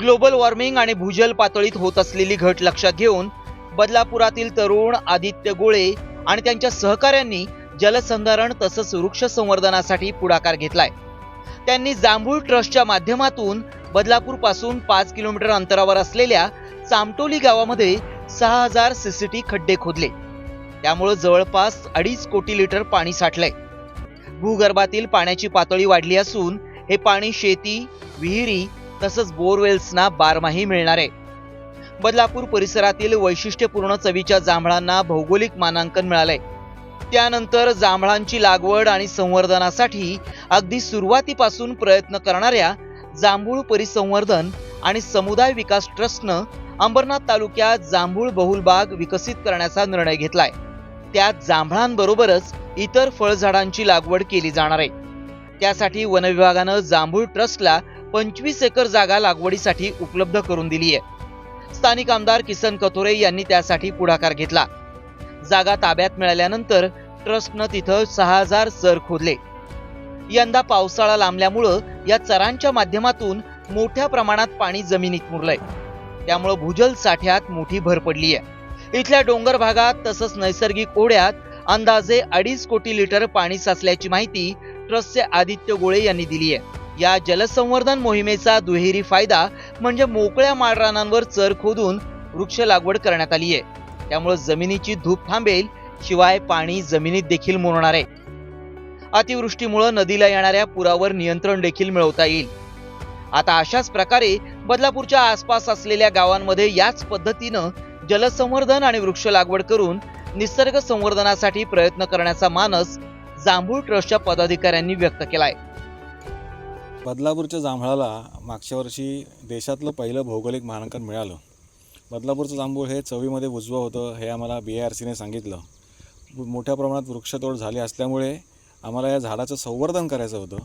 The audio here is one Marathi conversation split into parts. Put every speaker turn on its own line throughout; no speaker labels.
ग्लोबल वॉर्मिंग आणि भूजल पातळीत होत असलेली घट लक्षात घेऊन बदलापुरातील तरुण आदित्य गोळे आणि त्यांच्या सहकाऱ्यांनी जलसंधारण तसंच वृक्ष संवर्धनासाठी पुढाकार घेतलाय. त्यांनी जांभूळ ट्रस्टच्या माध्यमातून बदलापूरपासून पाच किलोमीटर अंतरावर असलेल्या चामटोली गावामध्ये सहा हजार सीसीटी खड्डे खोदले. त्यामुळे जवळपास अडीच कोटी लिटर पाणी साठलंय. भूगर्भातील पाण्याची पातळी वाढली असून हे पाणी शेती विहिरी तसंच बोरवेल्सना बारमाही मिळणार. आहे बदलापूर परिसरातील वैशिष्ट्यपूर्ण चवीच्या जांभळांना भौगोलिक मानांकन मिळालंय त्यानंतर जांभळांची लागवड आणि संवर्धनासाठी अगदी सुरुवातीपासून प्रयत्न करणाऱ्या जांभूळ परिसंवर्धन आणि समुदाय विकास ट्रस्टनं अंबरनाथ तालुक्यात जांभूळ बहुल बाग विकसित करण्याचा निर्णय घेतलाय. त्यात जांभळांबरोबरच इतर फळझाडांची लागवड केली जाणार आहे. त्यासाठी वनविभागानं जांभूळ ट्रस्टला पंचवीस एकर जागा लागवडीसाठी उपलब्ध करून दिली आहे. स्थानिक आमदार किसन कथोरे यांनी त्यासाठी पुढाकार घेतला. जागा ताब्यात मिळाल्यानंतर ट्रस्टनं तिथं सहा हजार चर खोदले. यंदा पावसाळा लांबल्यामुळं या चरांच्या माध्यमातून मोठ्या प्रमाणात पाणी जमिनीत मुरलंय. त्यामुळं भूजल साठ्यात मोठी भर पडली आहे. इथल्या डोंगर भागात तसंच नैसर्गिक ओढ्यात अंदाजे अडीच कोटी लिटर पाणी साचल्याची माहिती ट्रस्टचे आदित्य गोळे यांनी दिली आहे. या जलसंवर्धन मोहिमेचा दुहेरी फायदा म्हणजे मोकळ्या माळरानांवर चर खोदून वृक्ष लागवड करण्यात आली आहे. त्यामुळे जमिनीची धूप थांबेल शिवाय पाणी जमिनीत देखील मुरणार आहे. अतिवृष्टीमुळे नदीला येणाऱ्या पुरावर नियंत्रण देखील मिळवता येईल. आता अशाच प्रकारे बदलापूरच्या आसपास असलेल्या गावांमध्ये याच पद्धतीनं जलसंवर्धन आणि वृक्ष लागवड करून निसर्ग संवर्धनासाठी प्रयत्न करण्याचा मानस जांभूळ ट्रस्टच्या पदाधिकाऱ्यांनी व्यक्त केलाय.
बदलापूरच्या जांभळाला मागच्या वर्षी देशातलं पहिलं भौगोलिक मानांकन मिळालं. बदलापूरचं जांभूळ हे चवीमध्ये उजवं होतं हे आम्हाला बी आर सीने सांगितलं. मोठ्या प्रमाणात वृक्षतोड झाली असल्यामुळे आम्हाला या झाडाचं संवर्धन करायचं होतं.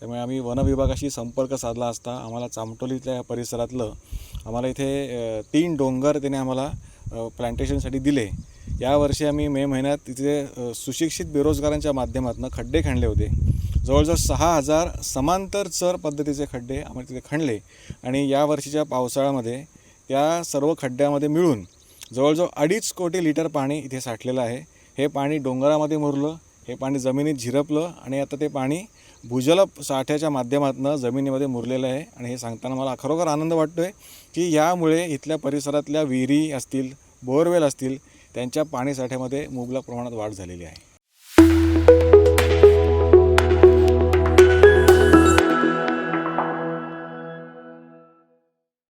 त्यामुळे आम्ही वन विभागाशी संपर्क साधला असता आम्हाला चामटोलीतल्या परिसरातलं आम्हाला इथे तीन डोंगर त्याने आम्हाला प्लांटेशनसाठी दिले. यावर्षी आम्ही मे महिन्यात तिथे सुशिक्षित बेरोजगारांच्या माध्यमातून खड्डे खणले होते. जवळजवळ सहा हजार समांतर चर पद्धतीचे खड्डे आम्ही तिथे खणले. आणि या वर्षीच्या पावसाळ्यामध्ये त्या सर्व खड्ड्यामध्ये मिळून जवळजवळ अडीच कोटी लिटर पाणी इथे साठलेलं आहे. हे पाणी डोंगरामध्ये मुरलं हे पाणी जमिनीत झिरपलं आणि आता ते पाणी भूजल साठ्याच्या माध्यमातून जमिनीमध्ये मुरलेलं आहे. आणि हे सांगताना मला खरोखर आनंद वाटतो आहे की यामुळे इथल्या परिसरातल्या विहिरी असतील बोरवेल असतील त्यांच्या पाणीसाठ्यामध्ये मुबलक प्रमाणात वाढ झालेली आहे.